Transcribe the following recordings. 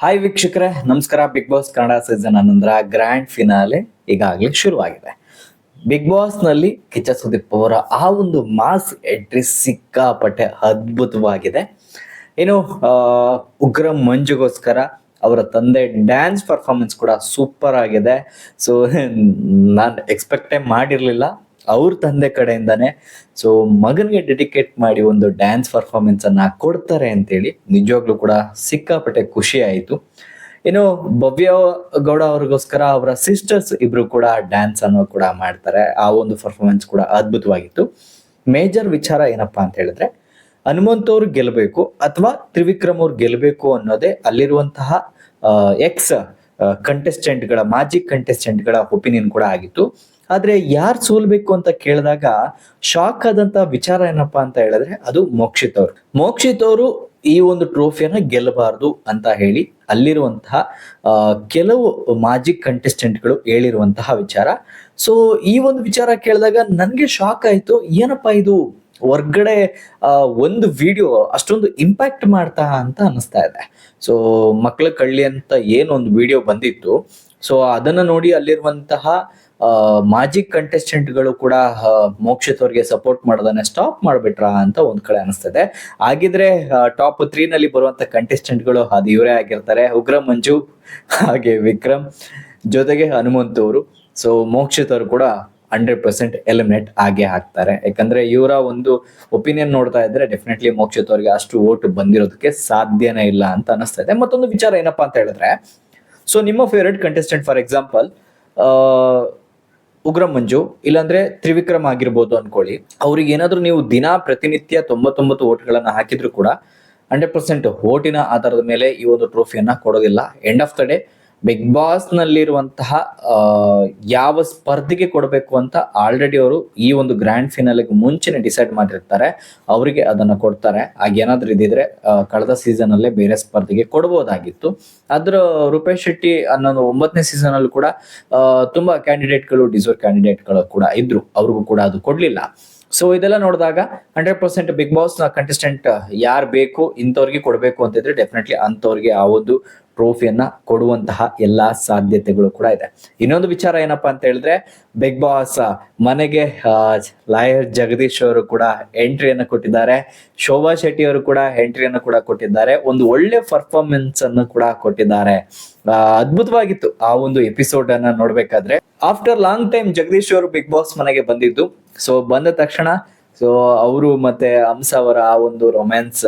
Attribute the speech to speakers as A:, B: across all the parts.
A: Hi ವೀಕ್ಷಕರೇ, ನಮಸ್ಕಾರ. Big boss Kannada season ಹನ್ನೊಂದರ ಗ್ರ್ಯಾಂಡ್ ಫಿನಾಲೆ ಈಗಾಗಲೇ ಶುರುವಾಗಿದೆ. ಬಿಗ್ ಬಾಸ್ನಲ್ಲಿ ಕಿಚ್ಚ ಸುದೀಪ್ ಅವರ ಆ ಒಂದು ಮಾಸ್ ಎಂಟ್ರಿ ಸಿಕ್ಕಾಪಟ್ಟೆ ಅದ್ಭುತವಾಗಿದೆ. ಏನು ಉಗ್ರ ಮಂಜುಗೋಸ್ಕರ ಅವರ ತಂದೆ ಡ್ಯಾನ್ಸ್ ಪರ್ಫಾರ್ಮೆನ್ಸ್ ಕೂಡ ಸೂಪರ್ ಆಗಿದೆ. ಸೊ ನಾನು ಎಕ್ಸ್ಪೆಕ್ಟೇ ಮಾಡಿರಲಿಲ್ಲ. ಅವ್ರ ತಂದೆ ಕಡೆಯಿಂದಾನೆ. ಸೊ ಮಗನಿಗೆ ಡೆಡಿಕೇಟ್ ಮಾಡಿ ಒಂದು ಡ್ಯಾನ್ಸ್ ಪರ್ಫಾರ್ಮೆನ್ಸ್ ಅನ್ನ ಕೊಡ್ತಾರೆ ಅಂತೇಳಿ ನಿಜವಾಗ್ಲೂ ಕೂಡ ಸಿಕ್ಕಾಪಟ್ಟೆ ಖುಷಿ ಆಯಿತು. ಇನ್ನು ಭವ್ಯ ಗೌಡ ಅವ್ರಿಗೋಸ್ಕರ ಅವರ ಸಿಸ್ಟರ್ಸ್ ಇಬ್ರು ಕೂಡ ಡ್ಯಾನ್ಸ್ ಅನ್ನು ಕೂಡ ಮಾಡ್ತಾರೆ. ಆ ಒಂದು ಪರ್ಫಾರ್ಮೆನ್ಸ್ ಕೂಡ ಅದ್ಭುತವಾಗಿತ್ತು. ಮೇಜರ್ ವಿಚಾರ ಏನಪ್ಪಾ ಅಂತ ಹೇಳಿದ್ರೆ, ಹನುಮಂತ್ ಅವ್ರು ಗೆಲ್ಲಬೇಕು ಅಥವಾ ತ್ರಿವಿಕ್ರಮ್ ಅವ್ರು ಗೆಲ್ಲಬೇಕು ಅನ್ನೋದೇ ಅಲ್ಲಿರುವಂತಹ ಎಕ್ಸ್ ಕಂಟೆಸ್ಟೆಂಟ್ಗಳ ಮಾಜಿ ಕಂಟೆಸ್ಟೆಂಟ್ಗಳ ಒಪಿನಿಯನ್ ಕೂಡ ಆಗಿತ್ತು. ಆದ್ರೆ ಯಾರು ಸೋಲ್ಬೇಕು ಅಂತ ಕೇಳಿದಾಗ ಶಾಕ್ ಆದಂತ ವಿಚಾರ ಏನಪ್ಪಾ ಅಂತ ಹೇಳಿದ್ರೆ ಅದು ಮೋಕ್ಷಿತ್ ಅವರು. ಮೋಕ್ಷಿತ್ ಅವರು ಈ ಒಂದು ಟ್ರೋಫಿಯನ್ನ ಗೆಲ್ಲಬಾರದು ಅಂತ ಹೇಳಿ ಅಲ್ಲಿರುವಂತಹ ಕೆಲವು ಮಾಜಿ ಕಂಟೆಸ್ಟೆಂಟ್ಗಳು ಹೇಳಿರುವಂತಹ ವಿಚಾರ. ಸೊ ಈ ಒಂದು ವಿಚಾರ ಕೇಳಿದಾಗ ನನಗೆ ಶಾಕ್ ಆಯ್ತು, ಏನಪ್ಪಾ ಇದು? ಹೊರ್ಗಡೆ ಒಂದು ವಿಡಿಯೋ ಅಷ್ಟೊಂದು ಇಂಪ್ಯಾಕ್ಟ್ ಮಾಡ್ತಾ ಅಂತ ಅನಿಸ್ತಾ ಇದೆ. ಸೊ ಮಕ್ಕಳ ಕಳ್ಳಿ ಅಂತ ಏನೊಂದು ವಿಡಿಯೋ ಬಂದಿತ್ತು. ಸೊ ಅದನ್ನು ನೋಡಿ ಅಲ್ಲಿರುವಂತಹ ಮಾಜಿ ಕಂಟೆಸ್ಟೆಂಟ್ಗಳು ಕೂಡ ಮೋಕ್ಷಿತವ್ರಿಗೆ ಸಪೋರ್ಟ್ ಮಾಡೋದನ್ನ ಸ್ಟಾಪ್ ಮಾಡಿಬಿಟ್ರ ಅಂತ ಒಂದ್ ಕಡೆ ಅನಿಸ್ತದೆ ಆಗಿದ್ರೆ ಟಾಪ್ ತ್ರೀನಲ್ಲಿ ಬರುವಂತ ಕಂಟೆಸ್ಟೆಂಟ್ಗಳು ಅದು ಇವರೇ ಆಗಿರ್ತಾರೆ. ಉಗ್ರ ಮಂಜು, ಹಾಗೆ ವಿಕ್ರಮ್, ಜೊತೆಗೆ ಹನುಮಂತವರು ಸೊ ಮೋಕ್ಷಿತ್ ಕೂಡ ಹಂಡ್ರೆಡ್ ಪರ್ಸೆಂಟ್ ಎಲಿಮಿನೇಟ್ ಆಗೇ ಹಾಕ್ತಾರೆ ಯಾಕಂದ್ರೆ ಇವರ ಒಂದು ಒಪಿನಿಯನ್ ನೋಡ್ತಾ ಇದ್ರೆ ಡೆಫಿನೆಟ್ಲಿ ಮೋಕ್ಷಿತ್ ಅವರಿಗೆ ಅಷ್ಟು ಓಟ್ ಬಂದಿರೋದಕ್ಕೆ ಸಾಧ್ಯನೇ ಇಲ್ಲ ಅಂತ ಅನಿಸ್ತಾ ಇದೆ. ಮತ್ತೊಂದು ವಿಚಾರ ಏನಪ್ಪಾ ಅಂತ ಹೇಳಿದ್ರೆ, ಸೊ ನಿಮ್ಮ ಫೇವ್ರೇಟ್ ಕಂಟೆಸ್ಟೆಂಟ್ ಫಾರ್ ಎಕ್ಸಾಂಪಲ್ ಉಗ್ರ ಮಂಜು, ಇಲ್ಲಾಂದ್ರೆ ತ್ರಿವಿಕ್ರಮ್ ಆಗಿರ್ಬೋದು ಅನ್ಕೊಳ್ಳಿ, ಅವ್ರಿಗೆ ಏನಾದ್ರೂ ನೀವು ದಿನ ಪ್ರತಿನಿತ್ಯ ತೊಂಬತ್ತೊಂಬತ್ತು ಓಟ್ಗಳನ್ನ ಹಾಕಿದ್ರು ಕೂಡ ಹಂಡ್ರೆಡ್ ಪರ್ಸೆಂಟ್ ಓಟಿನ ಆಧಾರದ ಮೇಲೆ ಈ ಒಂದು ಟ್ರೋಫಿಯನ್ನ ಕೊಡೋದಿಲ್ಲ. End of the day Bigg Boss ನಲ್ಲಿರುವಂತಹ ಯಾವ ಸ್ಪರ್ಧೆಗೆ ಕೊಡಬೇಕು ಅಂತ ಆಲ್ರೆಡಿ ಅವರು ಈ ಒಂದು ಗ್ರ್ಯಾಂಡ್ ಫಿನಾಲಿಗೆ ಮುಂಚೆನೆ ಡಿಸೈಡ್ ಮಾಡಿರ್ತಾರೆ. ಅವರಿಗೆ ಅದನ್ನ ಕೊಡ್ತಾರೆ. ಏನಾದ್ರೂ ಇದಿದ್ರೆ ಆ, ಕಳೆದ ಸೀಸನ್ ಅಲ್ಲೇ ಬೇರೆ ಸ್ಪರ್ಧೆಗೆ ಕೊಡಬಹುದಾಗಿತ್ತು ಅದ್ರ ರೂಪೇಶ್ ಶೆಟ್ಟಿ ಅನ್ನೋ ಒಂಬತ್ತನೇ ಸೀಸನ್ ಅಲ್ಲೂ ಕೂಡ ತುಂಬಾ ಕ್ಯಾಂಡಿಡೇಟ್ಗಳು ಡಿಸೋರ್ ಕ್ಯಾಂಡಿಡೇಟ್ಗಳು ಕೂಡ ಇದ್ರು. ಅವ್ರಿಗೂ ಕೂಡ ಅದು ಕೊಡ್ಲಿಲ್ಲ. ಸೊ ಇದೆಲ್ಲ ನೋಡಿದಾಗ ಹಂಡ್ರೆಡ್ ಪರ್ಸೆಂಟ್ ಬಿಗ್ ಬಾಸ್ನ ಕಂಟೆಸ್ಟೆಂಟ್ ಯಾರು ಬೇಕು, ಇಂಥವ್ರಿಗೆ ಕೊಡಬೇಕು ಅಂತಿದ್ರೆ ಡೆಫಿನೆಟ್ಲಿ ಅಂಥವ್ರಿಗೆ ಆ ಒಂದು ಟ್ರೋಫಿಯನ್ನ ಕೊಡುವಂತಹ ಎಲ್ಲಾ ಸಾಧ್ಯತೆಗಳು ಕೂಡ ಇದೆ. ಇನ್ನೊಂದು ವಿಚಾರ ಏನಪ್ಪಾ ಅಂತ ಹೇಳಿದ್ರೆ ಬಿಗ್ ಬಾಸ್ ಮನೆಗೆ ಲಾಯರ್ ಜಗದೀಶ್ ಅವರು ಕೂಡ ಎಂಟ್ರಿಯನ್ನು ಕೊಟ್ಟಿದ್ದಾರೆ. ಶೋಭಾ ಶೆಟ್ಟಿ ಅವರು ಕೂಡ ಎಂಟ್ರಿಯನ್ನು ಕೂಡ ಕೊಟ್ಟಿದ್ದಾರೆ. ಒಂದು ಒಳ್ಳೆ ಪರ್ಫಾರ್ಮೆನ್ಸ್ ಅನ್ನು ಕೂಡ ಕೊಟ್ಟಿದ್ದಾರೆ. ಅದ್ಭುತವಾಗಿತ್ತು ಆ ಒಂದು ಎಪಿಸೋಡ್ ಅನ್ನ ನೋಡ್ಬೇಕಾದ್ರೆ. ಆಫ್ಟರ್ ಲಾಂಗ್ ಟೈಮ್ ಜಗದೀಶ್ ಅವರು ಬಿಗ್ ಬಾಸ್ ಮನೆಗೆ ಬಂದಿದ್ದು ಸೊ ಬಂದ ತಕ್ಷಣ ಸೊ ಅವರು ಮತ್ತೆ ಹಂಸ ಅವರ ಆ ಒಂದು ರೊಮ್ಯಾನ್ಸ್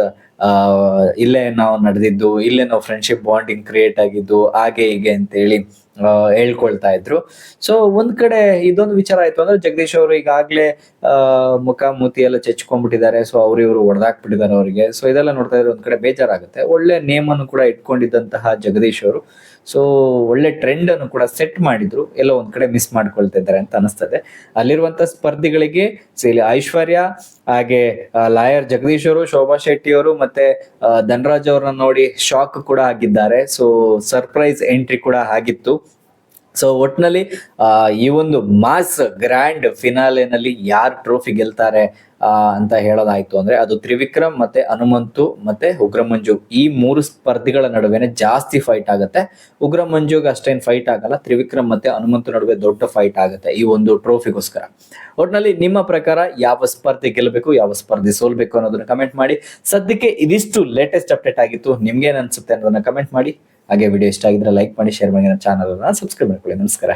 A: ಇಲ್ಲೇ ನಾವು ನಡೆದಿದ್ದು ಇಲ್ಲೇ ನಾವು ಫ್ರೆಂಡ್ಶಿಪ್ ಬಾಂಡಿಂಗ್ ಕ್ರಿಯೇಟ್ ಆಗಿದ್ದು ಹಾಗೆ ಹೀಗೆ ಅಂತೇಳಿ ಆ, ಹೇಳ್ಕೊಳ್ತಾ ಇದ್ರು. ಸೊ ಒಂದ್ ಕಡೆ ಇದೊಂದು ವಿಚಾರ ಆಯ್ತು ಅಂದ್ರೆ ಜಗದೀಶ್ ಅವರು ಈಗಾಗ್ಲೇ ಮುಖ ಮೂತಿ ಎಲ್ಲ ಚೆಚ್ಕೊಂಡ್ಬಿಟ್ಟಿದ್ದಾರೆ. ಸೊ ಅವ್ರು ಇವರು ಹೊಡೆದಾಕ್ಬಿಟ್ಟಿದ್ದಾರೆ ಅವರಿಗೆ. ಸೊ ಇದೆಲ್ಲ ನೋಡ್ತಾ ಇದ್ರೆ ಒಂದ್ ಕಡೆ ಬೇಜಾರಾಗುತ್ತೆ. ಒಳ್ಳೆ ನೇಮ್ ಅನ್ನು ಕೂಡ ಇಟ್ಕೊಂಡಿದ್ದಂತಹ ಜಗದೀಶ್ ಅವರು. ಸೊ ಒಳ್ಳೆ ಟ್ರೆಂಡ್ ಅನ್ನು ಕೂಡ ಸೆಟ್ ಮಾಡಿದ್ರು. ಎಲ್ಲ ಒಂದ್ ಕಡೆ ಮಿಸ್ ಮಾಡ್ಕೊಳ್ತಾ ಇದ್ದಾರೆ ಅಂತ ಅನಿಸ್ತದೆ. ಅಲ್ಲಿರುವಂತ ಸ್ಪರ್ಧಿಗಳಿಗೆ ಇಲ್ಲಿ ಐಶ್ವರ್ಯ, ಹಾಗೆ ಲಾಯರ್ ಜಗದೀಶ್ ಶೋಭಾ ಶೆಟ್ಟಿ ಅವರು ಮತ್ತೆ ಧನರಾಜ್ ಅವ್ರನ್ನ ನೋಡಿ ಶಾಕ್ ಕೂಡ ಆಗಿದ್ದಾರೆ. ಸೊ ಸರ್ಪ್ರೈಸ್ ಎಂಟ್ರಿ ಕೂಡ ಆಗಿತ್ತು. ಸೊ ಒಟ್ನಲ್ಲಿ ಈ ಒಂದು ಮಾಸ್ ಗ್ರ್ಯಾಂಡ್ ಫಿನಾಲೆನಲ್ಲಿ ಯಾರು ಟ್ರೋಫಿ ಗೆಲ್ತಾರೆ ಅಂತ ಹೇಳೋದಾಯ್ತು ಅಂದ್ರೆ ಅದು ತ್ರಿವಿಕ್ರಮ್ ಮತ್ತೆ ಹನುಮಂತು ಮತ್ತೆ ಉಗ್ರಮಂಜು. ಈ ಮೂರು ಸ್ಪರ್ಧಿಗಳ ನಡುವೆನೆ ಜಾಸ್ತಿ ಫೈಟ್ ಆಗುತ್ತೆ. ಉಗ್ರಮಂಜುಗೆ ಅಷ್ಟೇನು ಫೈಟ್ ಆಗಲ್ಲ, ತ್ರಿವಿಕ್ರಮ್ ಮತ್ತೆ ಹನುಮಂತು ನಡುವೆ ದೊಡ್ಡ ಫೈಟ್ ಆಗುತ್ತೆ ಈ ಒಂದು ಟ್ರೋಫಿಗೋಸ್ಕರ ಒಟ್ನಲ್ಲಿ ನಿಮ್ಮ ಪ್ರಕಾರ ಯಾವ ಸ್ಪರ್ಧೆ ಗೆಲ್ಲಬೇಕು, ಯಾವ ಸ್ಪರ್ಧೆ ಸೋಲ್ಬೇಕು ಅನ್ನೋದನ್ನ ಕಮೆಂಟ್ ಮಾಡಿ. ಸದ್ಯಕ್ಕೆ ಇದಿಷ್ಟು ಲೇಟೆಸ್ಟ್ ಅಪ್ಡೇಟ್ ಆಗಿತ್ತು. ನಿಮ್ಗೇನ್ ಅನ್ಸುತ್ತೆ ಅನ್ನೋದನ್ನ ಕಮೆಂಟ್ ಮಾಡಿ. ಹಾಗೆ ವಿಡಿಯೋ ಇಷ್ಟ ಆಗಿದ್ರೆ ಲೈಕ್ ಮಾಡಿ ಶೇರ್ ಮಾಡಿ, ನನ್ನ ಚಾನಲ್ ಸಬ್ಸ್ಕ್ರೈಬ್ ಮಾಡ್ಕೊಳ್ಳಿ. ನಮಸ್ಕಾರ.